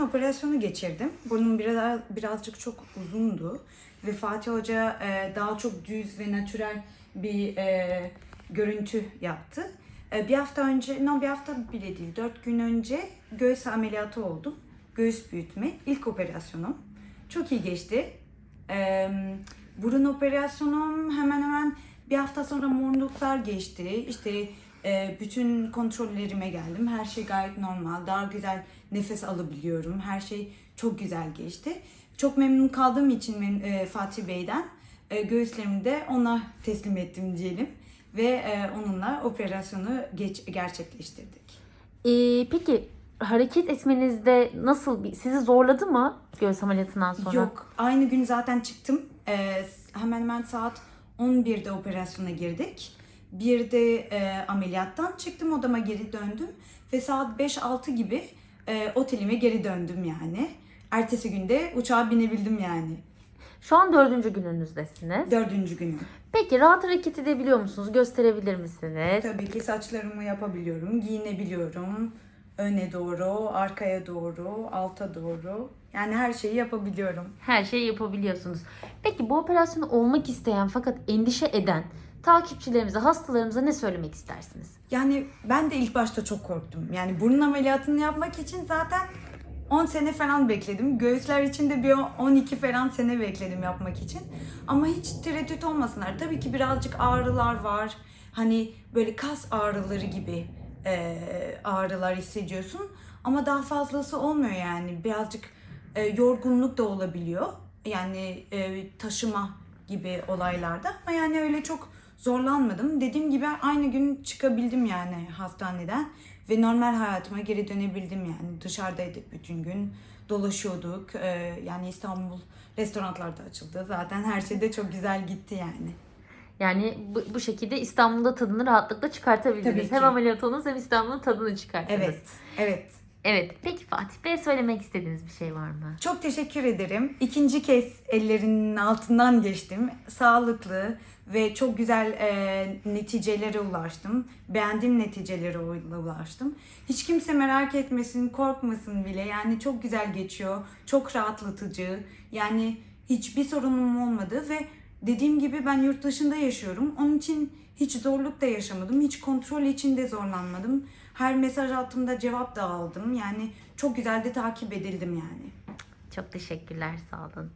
operasyonu geçirdim. Burnum biraz, birazcık çok uzundu. Ve Fatih Hoca e, daha çok düz ve natürel bir e, görüntü yaptı. E, bir hafta önce, no bir hafta bile değil, dört gün önce göğüs ameliyatı oldum. Göğüs büyütme, ilk operasyonum. Çok iyi geçti. E, burun operasyonum hemen hemen bir hafta sonra morluklar geçti. İşte e, bütün kontrollerime geldim. Her şey gayet normal. Daha güzel nefes alabiliyorum. Her şey çok güzel geçti. Çok memnun kaldığım için e, Fatih Bey'den e, göğüslerimi de ona teslim ettim diyelim. Ve e, onunla operasyonu geç, gerçekleştirdik. Ee, peki hareket etmenizde nasıl bir sizi zorladı mı göğüs ameliyatından sonra? Yok. Aynı gün zaten çıktım. Ee, hemen hemen saat 11'de operasyona girdik. Bir de e, ameliyattan çıktım odama geri döndüm. Ve saat 5-6 gibi e, otelime geri döndüm yani. Ertesi günde uçağa binebildim yani. Şu an dördüncü gününüzdesiniz. Dördüncü günüm. Peki rahat hareket edebiliyor musunuz? Gösterebilir misiniz? Tabii ki saçlarımı yapabiliyorum, giyinebiliyorum. Öne doğru, arkaya doğru, alta doğru. Yani her şeyi yapabiliyorum. Her şeyi yapabiliyorsunuz. Peki bu operasyonu olmak isteyen fakat endişe eden takipçilerimize, hastalarımıza ne söylemek istersiniz? Yani ben de ilk başta çok korktum. Yani burun ameliyatını yapmak için zaten 10 sene falan bekledim. Göğüsler için de bir 12 falan sene bekledim yapmak için. Ama hiç tereddüt olmasınlar. Tabii ki birazcık ağrılar var. Hani böyle kas ağrıları gibi e, ağrılar hissediyorsun. Ama daha fazlası olmuyor yani. Birazcık e, yorgunluk da olabiliyor. Yani e, taşıma gibi olaylarda. Ama yani öyle çok zorlanmadım. Dediğim gibi aynı gün çıkabildim yani hastaneden ve normal hayatıma geri dönebildim yani. Dışarıdaydık bütün gün, dolaşıyorduk. Ee, yani İstanbul restoranlar da açıldı. Zaten her şey de çok güzel gitti yani. Yani bu, bu şekilde İstanbul'da tadını rahatlıkla çıkartabildiniz. Hem ameliyat oldunuz hem İstanbul'un tadını çıkarttınız. Evet, evet. Evet. Peki Fatih Bey söylemek istediğiniz bir şey var mı? Çok teşekkür ederim. İkinci kez ellerinin altından geçtim. Sağlıklı ve çok güzel e, neticelere ulaştım. Beğendiğim neticelere ulaştım. Hiç kimse merak etmesin, korkmasın bile. Yani çok güzel geçiyor. Çok rahatlatıcı. Yani hiçbir sorunum olmadı ve dediğim gibi ben yurt dışında yaşıyorum. Onun için hiç zorluk da yaşamadım. Hiç kontrol için de zorlanmadım. Her mesaj attığımda cevap da aldım. Yani çok güzel de takip edildim yani. Çok teşekkürler. Sağ olun.